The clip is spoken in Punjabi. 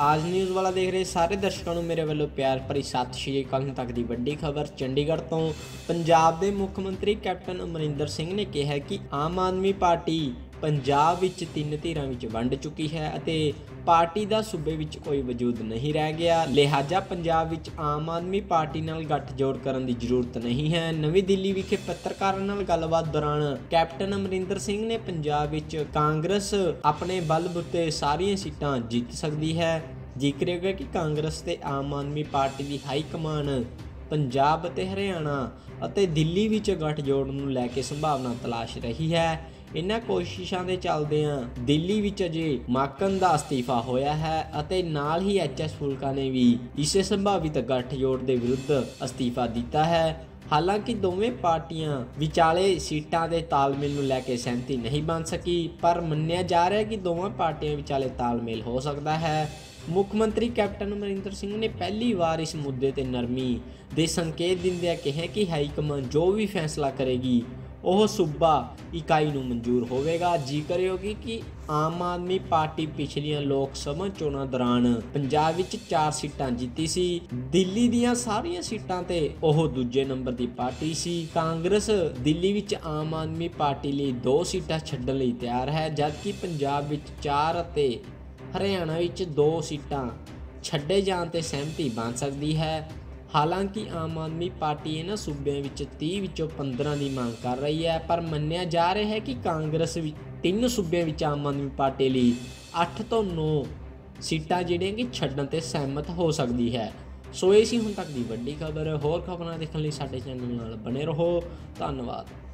ਆਜ ਨਿਊਜ਼ ਵਾਲਾ ਦੇਖ ਰਹੇ ਸਾਰੇ ਦਰਸ਼ਕਾਂ ਨੂੰ ਮੇਰੇ ਵੱਲੋਂ ਪਿਆਰ ਭਰੀ ਸਤਿ ਸ਼੍ਰੀ ਅਕਾਲ। ਹੁਣ ਤੱਕ ਦੀ ਵੱਡੀ ਖਬਰ, ਚੰਡੀਗੜ੍ਹ ਤੋਂ ਪੰਜਾਬ ਦੇ ਮੁੱਖ ਮੰਤਰੀ ਕੈਪਟਨ ਅਮਰਿੰਦਰ ਸਿੰਘ ਨੇ ਕਿਹਾ ਕਿ ਆਮ ਆਦਮੀ ਪਾਰਟੀ ਪੰਜਾਬ ਵਿੱਚ ਤਿੰਨ ਧਿਰਾਂ ਵਿੱਚ ਵੰਡ ਚੁੱਕੀ ਹੈ ਅਤੇ ਪਾਰਟੀ ਦਾ ਸੂਬੇ ਵਿੱਚ ਕੋਈ ਵਜੂਦ ਨਹੀਂ ਰਹਿ ਗਿਆ। ਲਿਹਾਜ਼ਾ ਪੰਜਾਬ ਵਿੱਚ ਆਮ ਆਦਮੀ ਪਾਰਟੀ ਨਾਲ ਗੱਠਜੋੜ ਕਰਨ ਦੀ ਜ਼ਰੂਰਤ ਨਹੀਂ ਹੈ। ਨਵੀਂ ਦਿੱਲੀ ਵਿਖੇ ਪੱਤਰਕਾਰਾਂ ਨਾਲ ਗੱਲਬਾਤ ਦੌਰਾਨ ਕੈਪਟਨ ਅਮਰਿੰਦਰ ਸਿੰਘ ਨੇ ਪੰਜਾਬ ਵਿੱਚ ਕਾਂਗਰਸ ਆਪਣੇ ਬਲਬੁੱਤੇ ਸਾਰੀਆਂ ਸੀਟਾਂ ਜਿੱਤ ਸਕਦੀ ਹੈ। ਜ਼ਿਕਰਯੋਗ ਹੈ ਕਿ ਕਾਂਗਰਸ ਤੇ ਆਮ ਆਦਮੀ ਪਾਰਟੀ ਦੀ ਹਾਈ ਕਮਾਨ ਪੰਜਾਬ ਅਤੇ ਹਰਿਆਣਾ ਅਤੇ ਦਿੱਲੀ ਵਿੱਚ ਗੱਠਜੋੜ ਨੂੰ ਲੈ ਕੇ ਸੰਭਾਵਨਾ ਤਲਾਸ਼ ਰਹੀ ਹੈ। ਇਨ੍ਹਾਂ ਕੋਸ਼ਿਸ਼ਾਂ ਦੇ ਚੱਲਦਿਆਂ ਦਿੱਲੀ ਵਿੱਚ ਅਜੇ ਮਾਕਨ ਦਾ ਅਸਤੀਫਾ ਹੋਇਆ ਹੈ ਅਤੇ ਨਾਲ ਹੀ ਐਚਐਸ ਫੁਲਕਾ ਨੇ ਵੀ ਇਸੇ ਸੰਭਾਵਿਤ ਗੱਠਜੋੜ ਦੇ ਵਿਰੁੱਧ ਅਸਤੀਫਾ ਦਿੱਤਾ ਹੈ। ਹਾਲਾਂਕਿ ਦੋਵੇਂ ਪਾਰਟੀਆਂ ਵਿਚਾਲੇ ਸੀਟਾਂ ਦੇ ਤਾਲਮੇਲ ਨੂੰ ਲੈ ਕੇ ਸਹਿਮਤੀ ਨਹੀਂ ਬਣ ਸਕੀ, ਪਰ ਮੰਨਿਆ ਜਾ ਰਿਹਾ ਹੈ ਕਿ ਦੋਵਾਂ ਪਾਰਟੀਆਂ ਵਿਚਾਲੇ ਤਾਲਮੇਲ ਹੋ ਸਕਦਾ ਹੈ। ਮੁੱਖ ਮੰਤਰੀ ਕੈਪਟਨ ਅਮਰਿੰਦਰ ਸਿੰਘ ਨੇ ਪਹਿਲੀ ਵਾਰ ਇਸ ਮੁੱਦੇ ਤੇ ਨਰਮੀ ਦੇ ਸੰਕੇਤ ਦਿੰਦਿਆਂ ਕਿਹਾ ਕਿ ਹਾਈ ਕਮਾਂਡ ਜੋ ਵੀ ਫੈਸਲਾ ਕਰੇਗੀ, ਉਹ ਸੂਬਾ ਇਕਾਈ ਨੂੰ ਮਨਜ਼ੂਰ ਹੋਵੇਗਾ। ਜੀ ਹੋਗੀ ਕਿ ਆਮ ਆਦਮੀ ਪਾਰਟੀ ਪਿਛਲੀਆਂ ਲੋਕ ਸਭਾ ਚੋਣਾਂ ਦੌਰਾਨ ਪੰਜਾਬ ਵਿੱਚ 4 ਸੀਟਾਂ ਜਿੱਤੀ ਸੀ। ਦਿੱਲੀ ਦੀਆਂ ਸਾਰੀਆਂ ਸੀਟਾਂ ਤੇ ਉਹ ਦੂਜੇ ਨੰਬਰ ਦੀ ਪਾਰਟੀ ਸੀ। ਕਾਂਗਰਸ ਦਿੱਲੀ ਵਿੱਚ ਆਮ ਆਦਮੀ ਪਾਰਟੀ ਲਈ 2 ਸੀਟਾਂ ਛੱਡਣ ਲਈ ਤਿਆਰ ਹੈ, ਜਦਕਿ ਪੰਜਾਬ ਵਿੱਚ 4 ਅਤੇ ਹਰਿਆਣਾ ਵਿੱਚ ਦੋ ਸੀਟਾਂ ਛੱਡੇ ਜਾਣ ਤੇ ਸਹਿਮਤੀ ਬਣ ਸਕਦੀ ਹੈ। ਹਾਲਾਂਕਿ ਆਮ ਆਦਮੀ ਪਾਰਟੀ ਇਹਨਾਂ ਸੂਬਿਆਂ ਵਿੱਚ 30 ਵਿੱਚੋਂ 15 ਦੀ ਮੰਗ ਕਰ ਰਹੀ ਹੈ, ਪਰ ਮੰਨਿਆ ਜਾ ਰਿਹਾ ਹੈ ਕਿ ਕਾਂਗਰਸ ਵਿੱਚ ਤਿੰਨ ਸੂਬਿਆਂ ਵਿੱਚ ਆਮ ਆਦਮੀ ਪਾਰਟੀ ਲਈ 8 ਤੋਂ 9 ਸੀਟਾਂ ਜਿਹੜੀਆਂ ਕਿ ਛੱਡਣ ਤੇ ਸਹਿਮਤ ਹੋ ਸਕਦੀ ਹੈ। ਸੋ ਇਹ ਸੀ ਹੁਣ ਤੱਕ ਦੀ ਵੱਡੀ ਖਬਰ। ਹੋਰ ਖਬਰਾਂ ਦੇਖਣ ਲਈ ਸਾਡੇ ਚੈਨਲ ਨਾਲ ਬਣੇ ਰਹੋ। ਧੰਨਵਾਦ।